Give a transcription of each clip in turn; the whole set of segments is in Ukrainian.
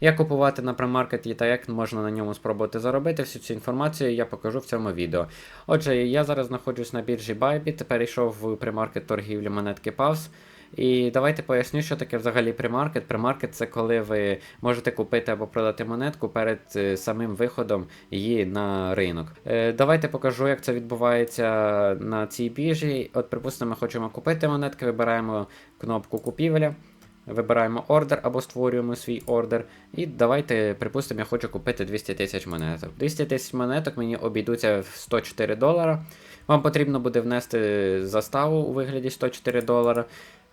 Як купувати на премаркеті та як можна на ньому спробувати заробити, всю цю інформацію я покажу в цьому відео. Отже, я зараз знаходжусь на біржі Bybit, перейшов в премаркет торгівлі монетки PAVS. І давайте поясню, що таке взагалі премаркет. Премаркет це коли ви можете купити або продати монетку перед е, самим виходом її на ринок. Е, Давайте покажу, як це відбувається на цій біржі. От, припустимо, ми хочемо купити монетки, вибираємо кнопку купівля. Вибираємо ордер або створюємо свій ордер. І давайте, припустимо, я хочу купити 200 тисяч монеток. 200 тисяч монеток мені обійдуться в 104 долара. Вам потрібно буде внести заставу у вигляді 104 долара.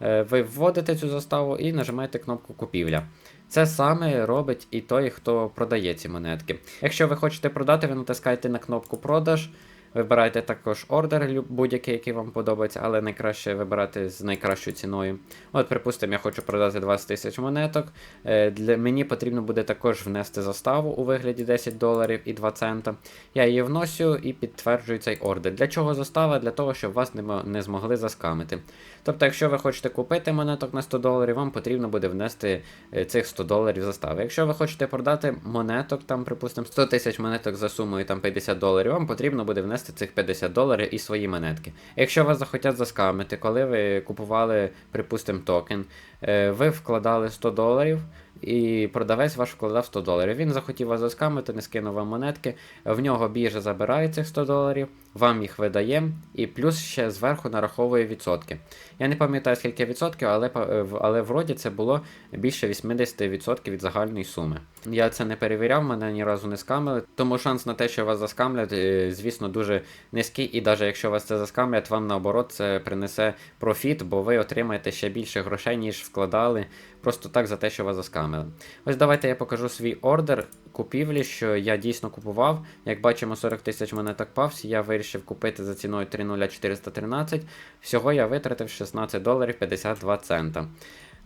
Е, Ви вводите цю заставу і нажимаєте кнопку купівля. Це саме робить і той, хто продає ці монетки. Якщо ви хочете продати, ви натискаєте на кнопку продаж. Вибирайте також ордер будь-який, який вам подобається, але найкраще вибирати з найкращою ціною. От, припустимо, я хочу продати 20 тисяч монеток. Е, Для мені потрібно буде також внести заставу у вигляді 10 доларів і 2 цента. Я її вносю і підтверджую цей ордер. Для чого застава? Для того, щоб вас не, змогли заскамити. Тобто, якщо ви хочете купити монеток на 100 доларів, вам потрібно буде внести е, цих 100 доларів застави. Якщо ви хочете продати монеток, там, припустимо, 100 тисяч монеток за сумою там 50 доларів, вам потрібно буде внести цих 50 доларів і свої монетки. Якщо вас захотять заскамити, коли ви купували, припустимо, токен, е, ви вкладали 100 доларів. І продавець ваш вкладав 100 доларів. Він захотів вас заскамити, не скинув вам монетки. В нього біржа забирає цих 100 доларів, вам їх видає, і плюс ще зверху нараховує відсотки. Я не пам'ятаю скільки відсотків, але, е, але вроді це було більше 80% від загальної суми. Я це не перевіряв, мене ні разу не скамили, тому шанс на те, що вас заскамлять, е, звісно, дуже низький. І навіть якщо вас це заскамлять, вам наоборот це принесе профіт, бо ви отримаєте ще більше грошей, ніж вкладали, просто так за те, що вас заскамили. Ось давайте я покажу свій ордер купівлі, що я дійсно купував. Як бачимо, 40 тисяч монеток павс, я вирішив купити за ціною 30413. Всього я витратив 16 доларів 52 цента.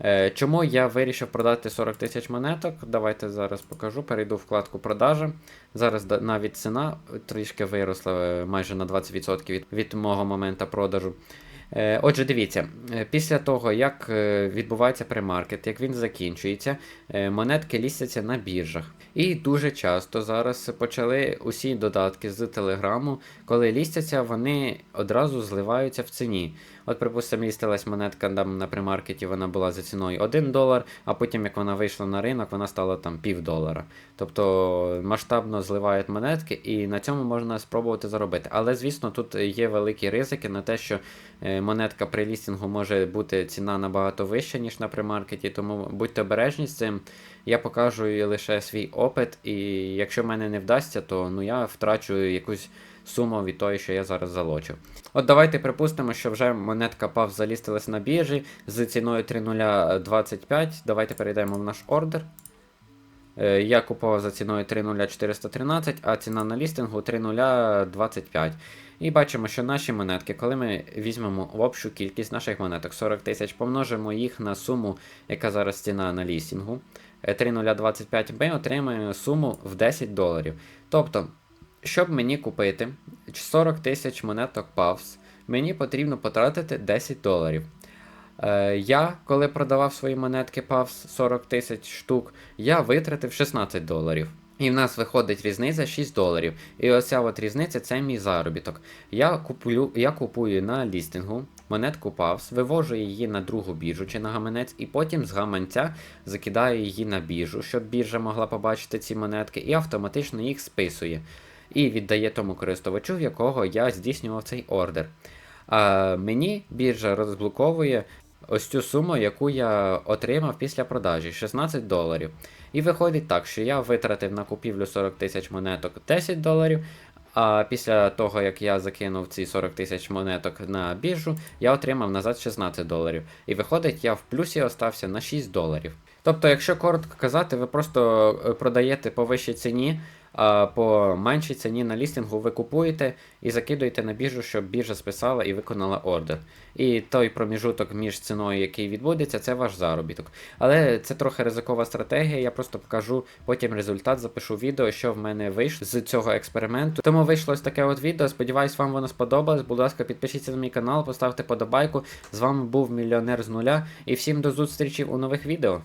Е, Чому я вирішив продати 40 тисяч монеток? Давайте зараз покажу. Перейду в вкладку продажі. Зараз навіть ціна трішки виросла е, майже на 20% від, від мого моменту продажу. Е, Отже, дивіться, е, після того, як е, відбувається премаркет, як він закінчується, монетки лістяться на біржах. І дуже часто зараз почали усі додатки з телеграму, коли лістяться, вони одразу зливаються в ціні. От, припустимо, лістилась монетка там на премаркеті, вона була за ціною 1 долар, а потім, як вона вийшла на ринок, вона стала там пів долара. Тобто масштабно зливають монетки, і на цьому можна спробувати заробити. Але, звісно, тут є великі ризики на те, що е, монетка при лістінгу може бути ціна набагато вища, ніж на премаркеті, тому будьте обережні з цим. Я покажу лише свій опит, і якщо в мене не вдасться, то ну я втрачу якусь суму від того, що я зараз залочив. От давайте припустимо, що вже монетка PAV залістилась на біржі з ціною 3.025. Давайте перейдемо в наш ордер. Е, Я купував за ціною 3.0413, а ціна на лістингу 3.025. І бачимо, що наші монетки, коли ми візьмемо в общу кількість наших монеток 40 тисяч, помножимо їх на суму, яка зараз ціна на лістингу е, 3.025, ми отримаємо суму в 10 доларів. Тобто, щоб мені купити 40 тисяч монеток PAVS, мені потрібно потратити 10 доларів. Е, я, коли продавав свої монетки PAVS 40 тисяч штук, я витратив 16 доларів. І в нас виходить різниця 6 доларів. І оця от різниця це мій заробіток. Я куплю, я купую на лістингу монетку PAVS, вивожу її на другу біржу чи на гаманець, і потім з гаманця закидаю її на біржу, щоб біржа могла побачити ці монетки, і автоматично їх списує. І віддає тому користувачу, в якого я здійснював цей ордер. А мені біржа розблоковує ось цю суму, яку я отримав після продажі 16 доларів. І виходить так, що я витратив на купівлю 40 тисяч монеток 10 доларів. А після того, як я закинув ці 40 тисяч монеток на біржу, я отримав назад 16 доларів. І виходить, я в плюсі остався на 6 доларів. Тобто, якщо коротко казати, ви просто е, продаєте по вищій ціні, а по меншій ціні на лістингу ви купуєте і закидуєте на біржу, щоб біржа списала і виконала ордер. І той проміжуток між ціною, який відбудеться, це ваш заробіток. Але це трохи ризикова стратегія, я просто покажу потім результат, запишу відео, що в мене вийшло з цього експерименту. Тому вийшло ось таке от відео. Сподіваюсь, вам воно сподобалось. Будь ласка, підпишіться на мій канал, поставте подобайку. З вами був мільйонер з нуля. І всім до зустрічі у нових відео.